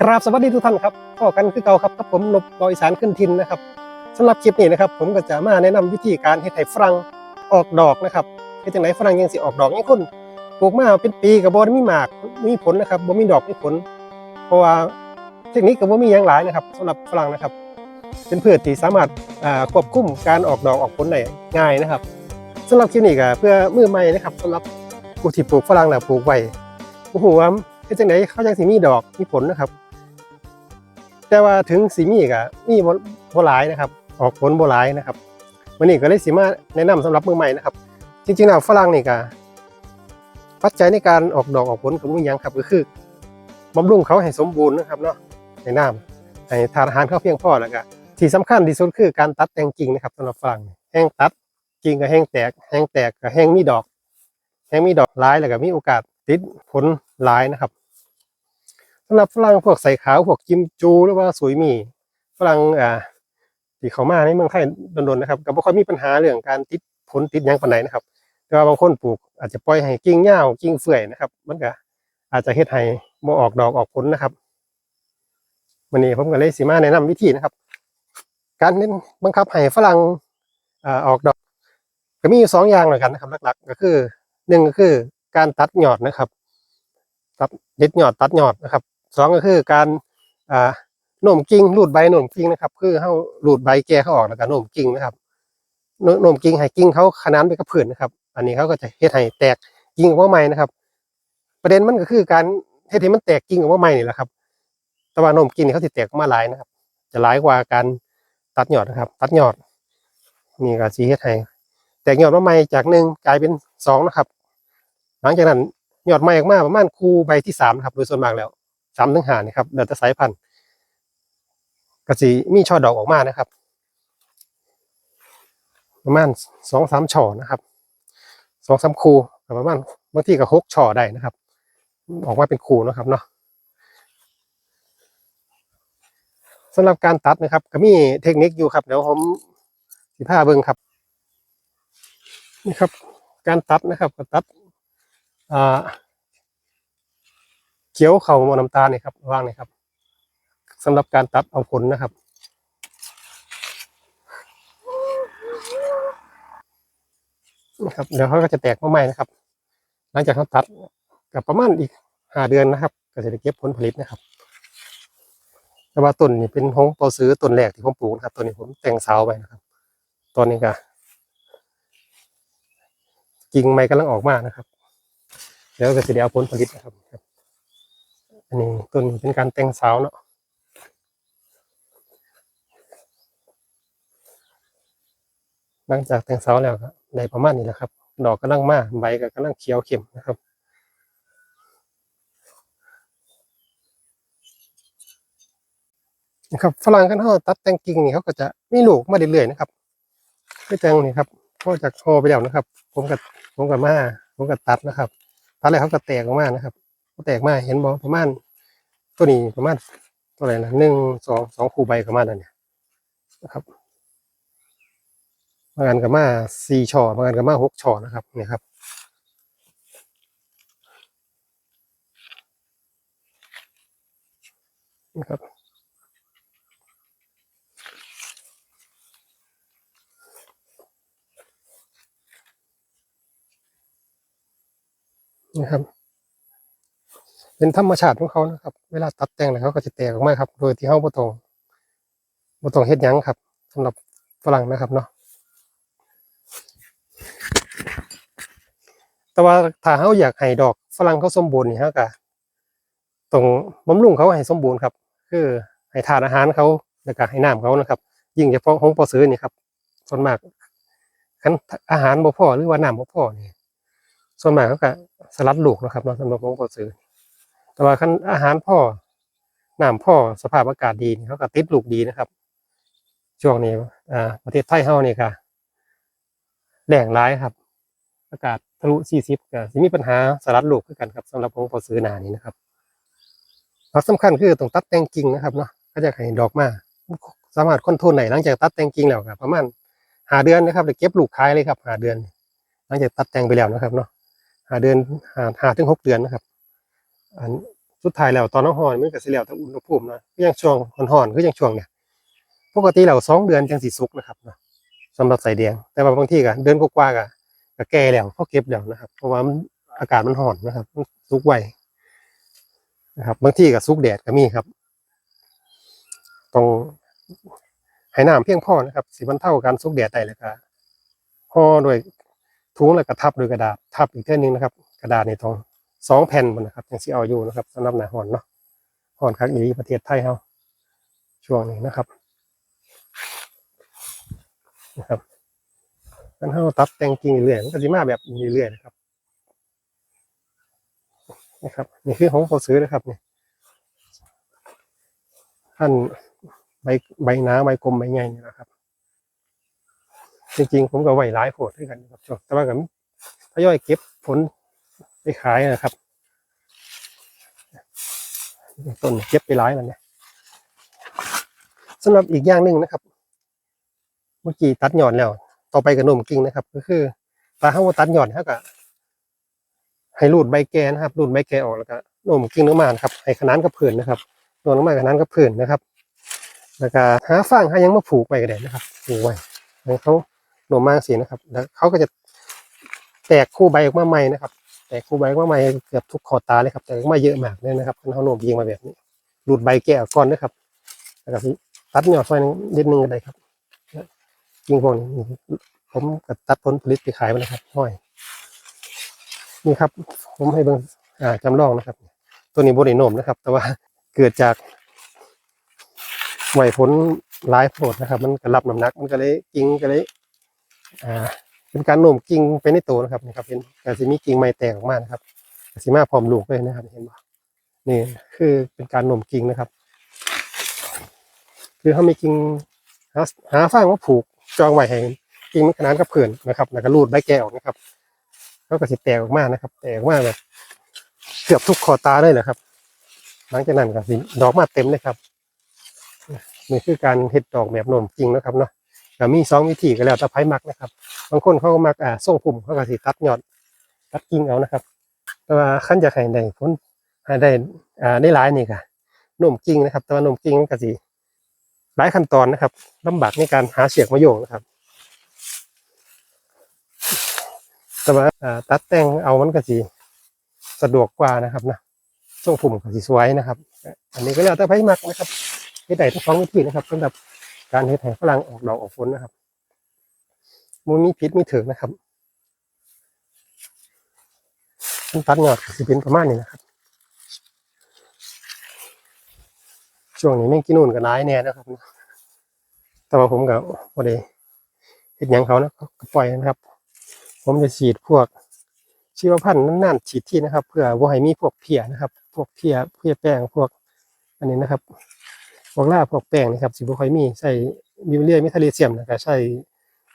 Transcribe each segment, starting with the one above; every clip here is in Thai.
กราบสวัสดีทุกท่านครับพ่อกันคือเก่าครับกับผมนบดอยสานขึ้นทินนะครับสำหรับคลิปนี้นะครับผมก็จะมาแนะนำวิธีการเฮ็ดให้ฝรั่งออกดอกนะครับเฮ็ดจังไดฝรั่งยังสิออกดอกยังคนปลูกมาเป็นปีก็บ่ได้มีหมากมีผลนะครับบ่มีดอกมีผล เพราะว่าเทคนิคก็บ่มีหยังหลายนะครับสำหรับฝรั่งนะครับ เป็นพืชที่สามารถควบคุมการออกดอกออกผลได้ง่ายนะครับสำหรับคลิปนี้ก็เพื่อมือใหม่นะครับสำหรับผู้ที่ปลูกฝรั่งแล้วปลูกไว้โอ้โหว่าเฮ็ดจังไดเขาจังสิมีดอกมีผลนะครับ แต่ว่าถึงสีมีก็มีบ่บ่หลายนะครับ ออกผลบ่หลายนะครับวันนี้ก็เลยสิมาแนะนำสำหรับมือใหม่นะครับ จริงๆแล้วฝรั่งนี่ก็ปัจจัยในการออกดอกออกผลก็มีหยังครับ ก็คือบำรุงเขาให้สมบูรณ์นะครับเนาะในน้ำให้ทานอาหารเขาเพียงพอแล้วก็ที่สำคัญที่สุดคือการตัดแต่งกิ่งนะครับสำหรับฝรั่งแห้งตัดกิ่งก็แห้งแตก แห้งแตกก็แห้งมีดอก แห้งมีดอกหลายแล้วก็มีโอกาสติดผลหลายนะครับ สำหรับฝรั่งพวกใส่ขาวพวกกิมจูหรือว่าสุยหมี่ฝรั่งอ่าที่เขามาในเมืองไทยโดนๆนะครับก็บ่ค่อยมีปัญหาเรื่องการติดผลติดยังปานใดนะครับ แต่ว่าบางคนปลูกอาจจะปล่อยให้กิ่งยาวกิ่งเฟื่อยนะครับ มันก็อาจจะเฮ็ดให้บ่ออกดอกออกผลนะครับวันนี้ผมก็เลยสิมาแนะนำวิธีนะครับ การเน้นบังคับให้ฝรั่งอ่าออกดอกก็มีอยู่สองอย่างแล้วกันนะครับ หลัก ๆ ก็คือหนึ่งก็คือการตัดยอดนะครับ ตัดเด็ดยอดตัดยอดนะครับ สองก็คือการอ่าโหน่มกิ่งรูดใบโหน่มกิ่งนะครับ คือเขารูดใบแก่เขาออกแล้วก็โหน่มกิ่งนะครับโหน่มกิ่งให้กิ่งเขาขนานไปกับผืนนะครับ อันนี้เขาก็จะเฮ็ดให้แตกกิ่งออกมาใหม่นะครับ ประเด็นมันก็คือการเฮ็ดให้มันแตกกิ่งออกมาใหม่นี่แหละครับ แต่ว่าโหน่มกิ่งนี่เขาสิแตกมาหลายนะครับ จะหลายกว่าการตัดยอดนะครับ ตัดยอดนี่ก็สิเฮ็ดให้แตกยอดมาใหม่จากหนึ่งกลายเป็นสองนะครับ หลังจากนั้นยอดใหม่ออกมาประมาณคูใบที่สามนะครับโดยส่วนมากแล้ว สามถึงห้านี่ครับเดี๋ยวจะสายพันธุ์กระสีมีช่อดอกออกมานะครับ ประมาณสองสามช่อนะครับสองสามคูประมาณบางที่ก็หกช่อได้นะครับ ออกมาเป็นคูนะครับเนาะสำหรับการตัดนะครับ ก็มีเทคนิคอยู่ครับ เดี๋ยวผมสิพาเบิ่งครับนี่ครับ การตัดนะครับก็ตัดอ่า เขียวเข่าหมอน้ำตาลนี่ครับวางนี่ครับสำหรับการตัดเอาผลนะครับ นะครับเดี๋ยวเขาก็จะแตกมาใหม่นะครับ หลังจากเขาตัดกับประมาณอีกห้าเดือนนะครับ ก็จะได้เก็บผลผลิตนะครับ แต่ว่าต้นนี่เป็นของปอซื้อต้นแรกที่ผมปลูกนะครับต้นนี้ผมแต่งเสาไปนะครับตอนนี้ก็กิ่งใหม่กำลังออกมานะครับเดี๋ยวก็จะได้เอาผลผลิตนะครับ อันนี้ต้นนี้เป็นการแต่งเสาเนาะหลังจากแต่งเสาแล้วก็ได้ประมาณนี้แหละครับ ดอกกำลังมาใบก็กำลังเขียวเข้มนะครับ นะครับฝรั่งกันเขาตัดแต่งกิ่งนี่เขาก็จะมีลูกมาเรื่อยๆนะครับไม่แต่งนี่ครับก็จากโชไปแล้วนะครับ ผมกับผมกับมาผมกับตัดนะครับตัดแล้วเขาก็แตกออกมานะครับ แตกมาเห็นบอประมาณตัวนี้ประมาณตัวไหนนะหนึ่งสองสองคู่ใบประมาณนั้นเนี่ยนะครับบางอันกับมาสี่ช่อบางอันกับมาหกช่อนะครับเนี่ยครับนะครับนะครับ เป็นธรรมชาติของเขานะครับ เวลาตัดแต่งแล้วเขาก็จะแตกออกมาครับ โดยที่เขาบ่ต้องบ่ต้องเฮ็ดยังครับสำหรับฝรั่งนะครับเนาะแต่ว่าถ้าเขาอยากให้ดอกฝรั่งเขาสมบูรณ์นี่ฮะก็ต้องบำรุงเขาให้สมบูรณ์ครับ คือให้ทานอาหารเขาแล้วก็ให้น้ำเขานะครับ ยิ่งเฉพาะของปอซื้อนี่ครับ ส่วนมากคันอาหารบ่พอหรือว่าน้ำบ่พอนี่ส่วนมากเขาก็สลัดลูกนะครับเนาะสำหรับของปอซื้อ แต่ว่าคันอาหารพ่อน้ำพ่อสภาพอากาศดีเขาก็ติดลูกดีนะครับ ช่วงนี้อ่าประเทศไทยเฮานี่ค่ะแดงร้ายครับ อากาศทะลุ40ก็สิมีปัญหาสลัดลูกคือกันครับสำหรับของปอซื้อหนานี้นะครับหลักสำคัญคือต้องตัดแต่งกิ่งนะครับเนาะก็จะให้ดอกมาสามารถคอนโทรลไหนหลังจากตัดแต่งกิ่งแล้วครับประมาณหาเดือนนะครับเดี๋ยวเก็บลูกขายเลยครับหาเดือน หลังจากตัดแต่งไปแล้วนะครับเนาะหาเดือนหาหาถึงหกเดือนนะครับ อันสุดท้ายแล้วตอนน้ำหอนมันก็สิแล้วแต่อุณหภูมินะก็ยังช่วงห่อนๆก็ยังช่วงเนี่ยปกติแล้วสองเดือนจังสิสุกนะครับนาะสำหรับใส่แดงแต่ว่าบางที่ก็เดือนกว่าๆก็ก็แก่แล้วพอเก็บแล้วนะครับ เพราะว่ามันอากาศมันห่อนนะครับมันสุกไวนะครับบางที่ก็สุกแดดก็มีครับต้องให้น้ำเพียงพอนะครับสิบรรเท่าการสุกแดดได้เลยก็ห่อด้วยถุงแล้วก็ทับด้วยกระดาษทับอีกเท่านึงนะครับ กระดาษในต้อง สองแผ่นมันนะครับยังสิเอาอยู่นะครับสำหรับหนาหอนเนาะหอนคักอีหลีประเทศไทยเฮาช่วงนี้นะครับนะครับกันเฮาตัดแต่งกิ่งเรื่อยมันก็สิมาแบบนี้เรื่อยนะครับนะครับนี่คือของเขาซื้อนะครับเนี่ยท่านใบใบหนาใบกลมใบใหญ่นี่นะครับ จริงๆ ผมก็ไหวหลายโผดด้วยกันนะครับช่วงแต่ว่าก็ทยอยเก็บผล ไปขายนะครับ ต้นเก็บไปหลายมันเนี่ยสำหรับอีกอย่างหนึ่งนะครับ เมื่อกี้ตัดหย่อนแล้ว ต่อไปกับนมกิ่งนะครับ ก็คือตาห้าตัดหย่อนเท่ากับให้รูดใบแกนะครับรูดใบแกออกแล้วก็นมกิ่งลงมานครับให้ขนานกับผืนนะครับนวลลงมาขนานกับผืนนะครับ แล้วก็หาฟางหายังมาผูกไว้ก็ได้นะครับผูกไว้เขาหนมมากสีนะครับ แล้วเขาก็จะแตกคู่ใบออกมาใหม่นะครับ แตกคู่ใบออกมาใหม่เกือบทุกขอตาเลยครับ แต่ก็ไม่เยอะมากเลยนะครับเขาโนมยิงมาแบบนี้หลุดใบแก้วก่อนนะครับแล้วก็ตัดหยอดไฟนิดนึงก็ได้ครับยิงพวกนี้ผมก็ตัดผลผลิตไปขายไปนะครับห้อย นี่ครับ ผมให้เบิ่งอ่าจำลองนะครับ ตัวนี้บริโนมนะครับ แต่ว่าเกิดจากไหวผลหลายโผดนะครับ มันก็รับน้ำหนัก มันก็เลยกิ่งก็เลย อ่า เป็นการโน้มกิ่งไปในตัวนะครับนี่ครับเห็นแต่สิมีกิ่งไม้แตกออกมานะครับก็สิมาพร้อมลูกเลยนะครับ เห็นบ่นี่คือเป็นการโน้มกิ่งนะครับ คือเขามีกิ่งหาหาฟางมาผูกจองไว้ให้กิ่งมันขนานกับเพื่อนนะครับแล้วก็รูดใบแก้วนะครับเขาก็สิแตกออกมานะครับ แตกออกมาแบบเกือบทุกคอตาเลยแหละครับ หลังจากนั้นก็สิดอกมาเต็มเลยครับนี่คือการเห็ดดอกแบบโน้มกิ่งนะครับเนาะ ก็มีสองวิธีก็แล้วแต่ไผ่มักนะครับ บางคนเขาก็มักอ่าส่งปุ่มเขาก็สิตัดยอดตัดกิ่งเอานะครับ แต่ว่าขั้นจะให้ได้ผลให้ได้อ่าได้หลายนี่ค่ะนมกิ่งนะครับ แต่ว่านมกิ่งมันก็สิหลายขั้นตอนนะครับลำบากในการหาเสียกมาโยงนะครับ แต่ว่าอ่าตัดแต่งเอามันก็สิสะดวกกว่านะครับนะส่งปุ่มก็สิสวยนะครับ อันนี้ก็แล้วแต่ไผ่มักนะครับเฮ็ดได้ทั้งสองวิธีนะครับสำหรับ การเฮ็ดให้ฝรั่งออกดอกออกผลนะครับมันมีพิษมีถึงนะครับมันตัดยอดสิเป็นประมาณนี้นะครับ ช่วงนี้แม่งกินนู่นกับร้ายแน่นะครับ แต่ว่าผมกับพอดีเห็ดหยังเขานะก็ปล่อยนะครับ ผมจะฉีดพวกชีวพันธุ์นั่นๆฉีดที่นะครับ เพื่อว่าให้มีพวกเพียนะครับ พวกเพียเพียแป้งพวกอันนี้นะครับ พวกล่าพวกแป้งนะครับสิบุคอยมีใส่บิวเลียมิทาเลเซียมนะครับใส่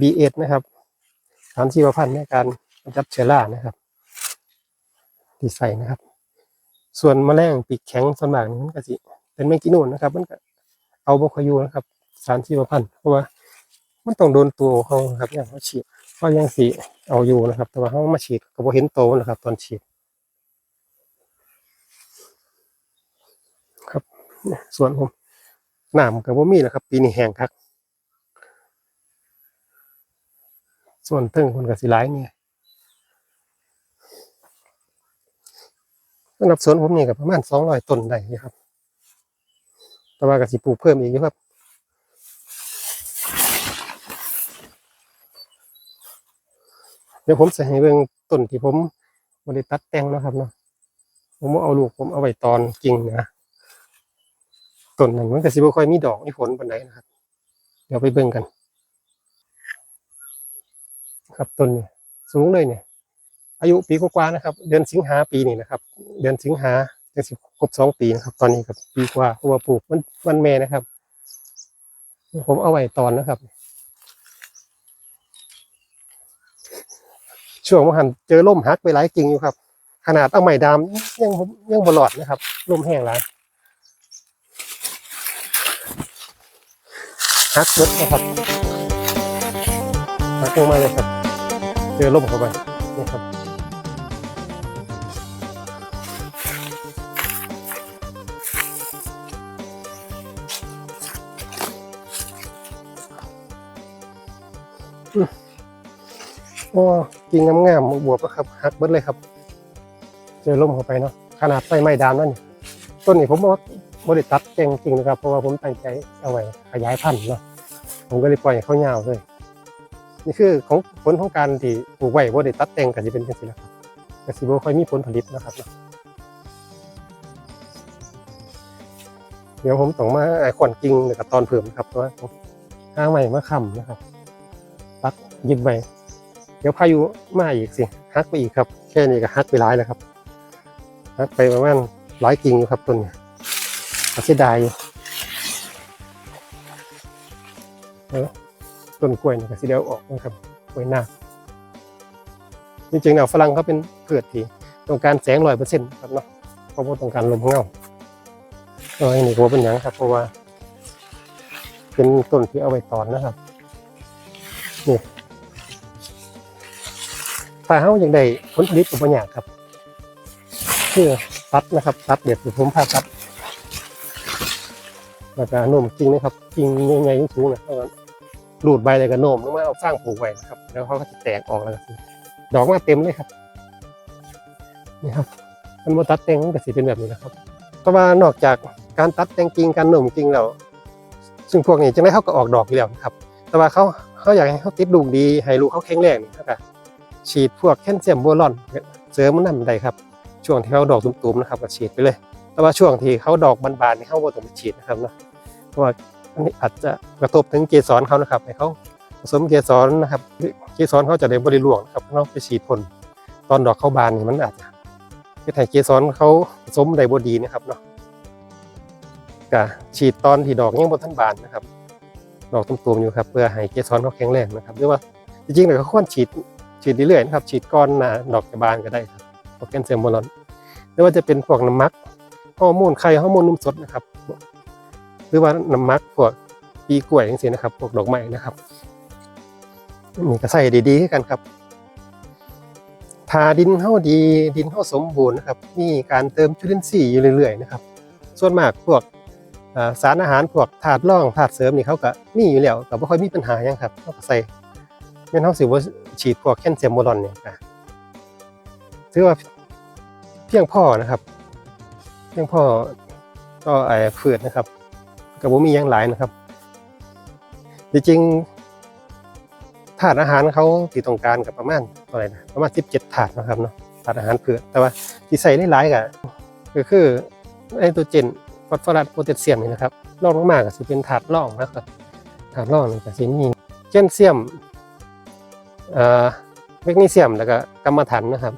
B1 นะครับสารชีวพันธุ์ในการกำจัดเชื้อรานะครับที่ใส่นะครับ ส่วนแมลงปีกแข็งส่วนมากนี่มันก็สิเป็นแมงกินูนนะครับ มันก็เอาบคอยูนะครับ สารชีวพันธุ์เพราะว่ามันต้องโดนตัวเขาครับอย่างเขาฉีดก็ยังสีเอาอยู่นะครับ แต่ว่าเขามาฉีดก็บ่เห็นโตนะครับ ตอนฉีดครับ ส่วนผม น้ำกับว่ามีแหละครับ ปีนี้แห้งคัก ส่วนเทิงคนกับสิหลเนี่ยสำหรับสวนผมนี่กับประมาณสองร้อยต้นได้ครับ แต่ว่ากับสิปลูกเพิ่มอีกครับเดี๋ยวผมจะให้เบิ่งต้นที่ผมบริตัดแต่งนะครับเนาะผมบ่เอาลูกผมเอาไว้ตอนกิ่งนะ ต้นนั้นมันก็สิบ่ค่อยมีดอกมีผลปานใดนะครับ เดี๋ยวไปเบิ่งกัน ครับต้นนี้สูงเลยเนี่ย อายุปีกว่าๆนะครับ เดือนสิงหาปีนี้นะครับ เดือนสิงหาจะสิครบสองปีนะครับ ตอนนี้กับปีกว่าเพราะว่าปลูกมันมันแม่นะครับ ผมเอาไว้ตอนนะครับ ช่วงมหันเจอล่มหักไปหลายกิ่งอยู่ครับ ขนาดเอาไม้ดามยังยังบลอดนะครับล่มแห้งหลาย ฮักรถนะครับฮักลงมาเลยครับ เจอลมเข้าไปนี่ครับโอ้กิ่งงามๆบวบครับหักเบิดเลยครับ เจอล่มเข้าไปเนาะขนาดไฟไหม้ดามนั่นต้นนี้ผมบอก บริตัดแจงจริงนะครับเพราะว่าผมตั้งใจเอาไว้ขยายพันธุ์เนาะผมก็เลยปล่อยให้เขายาวเลย นี่คือของผลของการที่ปลูกไว้บริตัดแต่งก็จะเป็นจังซี่แหละครับกสิบค่อยมีผลผลิตนะครับเนะเดี๋ยวผมต้องมาไอ้ขอนกิ่งกับตอนเพิ่มนะครับเพราะว่าห้างใหม่มาค้ำนะครับตัดยึดไว้เดี๋ยวพายุมาอีกสิฮักไปอีกครับ แค่นี้ก็ฮักไปหลายแล้วครับฮักไปประมาณหลายกิ่งอยู่ครับต้นนี้ เสียดายอยู่เออต้นกล้วยนี่ก็สิเดียวออกนะครับกล้วยหน้าจริงๆเนี่ยฝรั่งเขาเป็นเกิดที่ต้องการแสงร้อยเปอร์เซ็นต์ครับเนาะเพราะว่าต้องการลมเงาเอออันนี้ก็เป็นหยังครับ เพราะว่า เป็นต้นที่เอาไว้ตอนนะครับนี่ถ้าเฮาอย่ากได้ผลผลิตอุปยากครับ คือตัดนะครับ ตัดเด็ดผมพาตัด แล้วก็โน้มจริงนะครับจริงใหญ่ๆสูงๆนะแล้วก็รูดใบเลยก็โน้มลงมาเอาสร้างปลูกไว้นะครับ แล้วเขาก็จะแตกออกแล้วก็ดอกมาเต็มเลยครับนี่ครับมันมาตัดแต่งมันก็สิเป็นแบบนี้นะครับเพราะว่านอกจากการตัดแต่งกิ่งการโน้มกิ่งแล้วซึ่งพวกนี้จังได้เขาก็ออกดอกอยู่แล้วนะครับ แต่ว่าเขาเขาอยากให้เขาติดลูกดีให้ลูกเขาแข็งแรงนี่นะครับฉีดพวกแคลเซียมโบรอนเสริมมันนำได้ครับ ช่วงที่เขาดอกตุ่มๆนะครับก็ฉีดไปเลย แต่ว่าช่วงที่เขาดอกบานๆนี่เขาบ่ต้องไปฉีดนะครับเนาะ ราะว่าอันนี้อาจจะกระทบถึงเกสรเขานะครับให้เขาผสมเกสรนะครับเกสรเขาจะได้บริลวงนะครับเราไปฉีดพ่นตอนดอกเขาบานนี่มันอาจจะเฮ็ดให้เกสรเขาผสมได้บดีนะครับเนาะก็ฉีดตอนที่ดอกยังบ่ทันบานนะครับ ดอกตุ่มๆอยู่ครับเพื่อให้เกสรเขาแข็งแรงนะครับหรือว่าจริงๆเนี่ยเขาควรฉีดฉีดเรื่อยๆนะครับฉีดก้อนหน้าดอกจะบานก็ได้ครับพวกแคลเซียมโบรอนหรือว่าจะเป็นพวกน้ำมักฮอร์โมนไข่ฮอร์โมนนมสดนะครับ รือว่าน้ำมักพวกปีกล้วยอย่างนี้นะครับพวกดอกไม้นะครับนี่ก็ใส่ดีๆกันครับทาดินเท่าดีดินเท่าสมบูรณ์นะครับมีการเติมจุลินทรีย์อยู่เรื่อยๆนะครับ ส่วนมากพวกสารอาหารพวกถาดร่องถาดเสริมนี่เขาก็มีอยู่แล้วก็บ่ค่อยมีปัญหายังครับเขาก็ใส่แม่นเฮาสิบ่าฉีดพวกแคลเซียมโบรอนเนี่ยถือว่าเพียงพอนะครับ เพียงพอก็ไอ้พืชนะครับ ก็บ่มีหยังหลายนะครับ จริงๆถาดอาหารเขาที่ต้องการกับประมาณเท่าไหร่นะประมาณ 17ถาดนะครับเนาะถาดอาหารพืชแต่ว่าที่ใส่หลายๆก็ก็คือไอตัวเจนฟอสฟอรัสโพแทสเซียมนี่นะครับรองลงมาก็สิเป็นถาดร่องนะครับถาดร่องนี่ก็สิมีแคลเซียมเอ่อแมกนีเซียมแล้วก็กัมมันถันนะครับ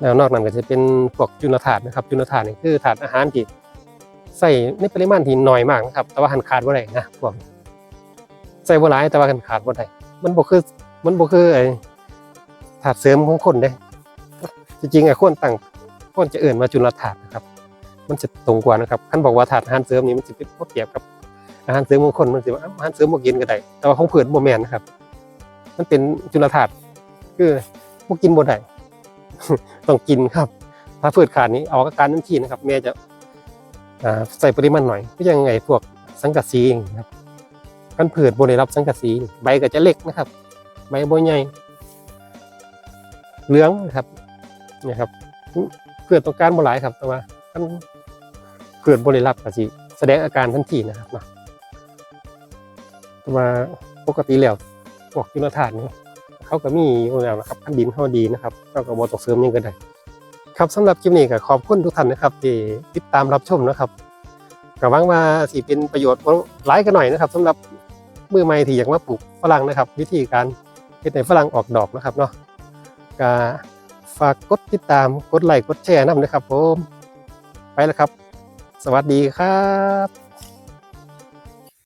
แล้วนอกนั้นก็จะเป็นพวกจุลธาตุนะครับ จุลธาตุนี่คือธาตุอาหารที่ ใส่ในปริมาณที่น้อยมากนะครับ แต่ว่าหันขาดบ่ได้นะพวกใส่บ่หลายแต่ว่าหันขาดบ่ได้มันบ่คือมันบ่คือไอ้ธาตุเสริมของคนเด้จริงๆไอ้คนตั้งคนจะเอื่นว่าจุลธาตุนะครับ มันจะตรงกว่านะครับท่านบอกว่าถาดอาหารเสริมนี่มันจะเป็นพวกเปรียบกับอาหารเสริมบางคนมันจะว่าอาหารเสริมบ่กินก็ได้แต่ว่าของเพื่อนบ่แม่นนะครับ มันเป็นจุลธาตุคือบ่กินบ่ได้ต้องกินครับ ถ้าพืชขาดนี้ออกอาการทันทีนะครับแม่จะ ใส่ปริมาณหน่อยก็ยังไงพวกสังกะสีองนี้ครับกันพืชบ่ได้รับสังกะสีใบก็จะเล็กนะครับ ใบบใหญ่เหลืองนะครับนะครับเพื่อต้องการบ่หลายครับแต่ว่ามันเกิดบริรับก็สิแสดงอาการทันทีนะครับเนาะแต่ว่าปกติแล้วพวกจุลธาตุนี่เขาก็มีอยู่แล้วนะครับขั้นดินเขาดีนะครับเราก็บ่ต้องเสริมยังก็ได้ ครับสำหรับคลิปนี้ก็ขอบคุณทุกท่านนะครับที่ติดตามรับชมนะครับก็หวังว่าสิเป็นประโยชน์หลายกันหน่อยนะครับสำหรับมือใหม่ที่อยากมาปลูกฝรั่งนะครับ วิธีการเฮ็ดให้ฝรั่งออกดอกนะครับเนาะก็ฝากกดติดตามกดไลค์กดแชร์นำนะครับผมไปแล้วครับ สวัสดีครับ